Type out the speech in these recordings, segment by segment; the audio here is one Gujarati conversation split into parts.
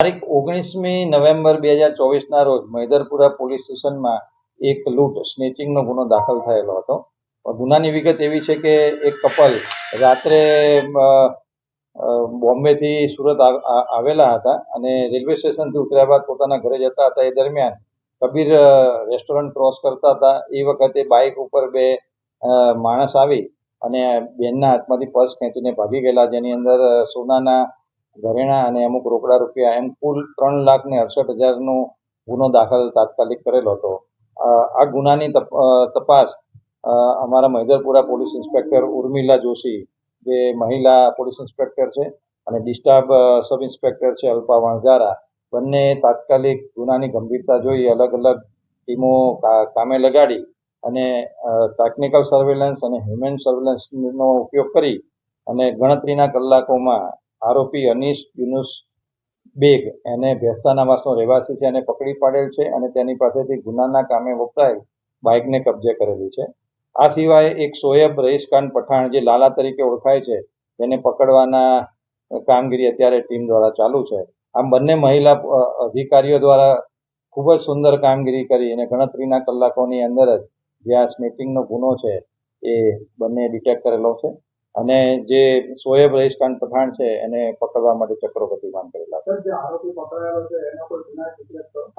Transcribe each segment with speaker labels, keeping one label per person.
Speaker 1: તારીખ ઓગણીસમી નવેમ્બર બે હજાર ચોવીસના રોજ મૈદરપુરા પોલીસ સ્ટેશનમાં એક લૂંટ, સ્નેચિંગનો ગુનો દાખલ થયેલો હતો. ગુનાની વિગત એવી છે કે એક કપલ રાત્રે બોમ્બેથી સુરત આવેલા હતા અને રેલવે સ્ટેશનથી ઉતર્યા બાદ પોતાના ઘરે જતા હતા. એ દરમિયાન કબીર રેસ્ટોરન્ટ ક્રોસ કરતા હતા. એ વખતે બાઇક ઉપર બે માણસ આવી અને બેનના હાથમાંથી પર્સ ખેંચીને ભાગી ગયેલા. જેની અંદર સોનાના ઘરેણા અને અમુક રોકડા રૂપિયા એમ કુલ ત્રણ લાખ ને અડસઠ હજારનો ગુનો દાખલ તાત્કાલિક કરેલો હતો. આ ગુનાની તપ- તપાસ અમારા મહિધરપુરા પોલીસ ઇન્સ્પેક્ટર ઉર્મિલા જોશી, જે મહિલા પોલીસ ઇન્સ્પેક્ટર છે, અને ડિસ્ટાફ સબ ઇન્સ્પેક્ટર છે અલ્પા વણઝારા બંને તાત્કાલિક ગુનાની ગંભીરતા જોઈ અલગ અલગ ટીમો કામે લગાડી અને ટેકનિકલ સર્વેલન્સ અને હ્યુમન સર્વેલન્સનો ઉપયોગ કરી અને ગણતરીના કલાકોમાં આરોપી અનીશ યુનુસ બેગ એને ભેસ્તાનાવાસનો રહેવાસી છે એને પકડી પાડેલ છે અને તેની પાસેથી ગુનાના કામે વપરાયેલ બાઇકને કબજે કરેલી છે. આ સિવાય એક સોએબ રઈસખાન પઠાણ જે લાલા તરીકે ઓળખાય છે, તેને પકડવાના કામગીરી અત્યારે ટીમ દ્વારા ચાલુ છે. આમ બંને મહિલા અધિકારીઓ દ્વારા ખૂબ જ સુંદર કામગીરી કરી અને ગણતરીના કલાકોની અંદર જ જે આ સ્નેચિંગનો ગુનો છે એ બંને ડિટેક્ટ કરેલો છે. અને જે સોએબ રઈસખાન પઠાણ છે એને પકડવા માટે ચક્રો ગતિમાન કરેલા છે?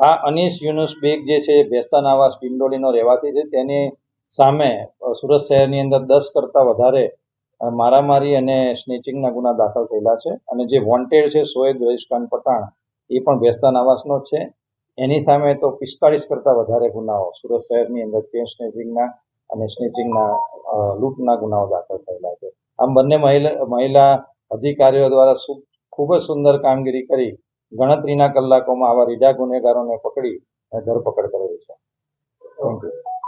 Speaker 1: આ અનીસ યુનુસ બેગ જે છે ભેસ્તાન આવાસ ડિંડોલીનો રહેવાસી છે. તેની સામે સુરત શહેરની અંદર દસ કરતાં વધારે મારામારી અને સ્નેચિંગના ગુના દાખલ થયેલા છે. અને જે વોન્ટેડ છે સોએબ રઈસખાન પઠાણ એ પણ ભેસ્તા આવાસનો જ છે. એની સામે તો પિસ્તાળીસ કરતાં વધારે ગુનાઓ સુરત શહેરની અંદર ચેન સ્નેચિંગના અને સ્નેચિંગના લૂંટના ગુનાઓ દાખલ થયેલા છે. આમ બંને મહિલા અધિકારીઓ દ્વારા ખૂબ જ સુંદર કામગીરી કરી, ગણતરીના કલાકોમાં આવા રીઢા ગુનેગારોને પકડી અને ધરપકડ કરેલી છે. Thank you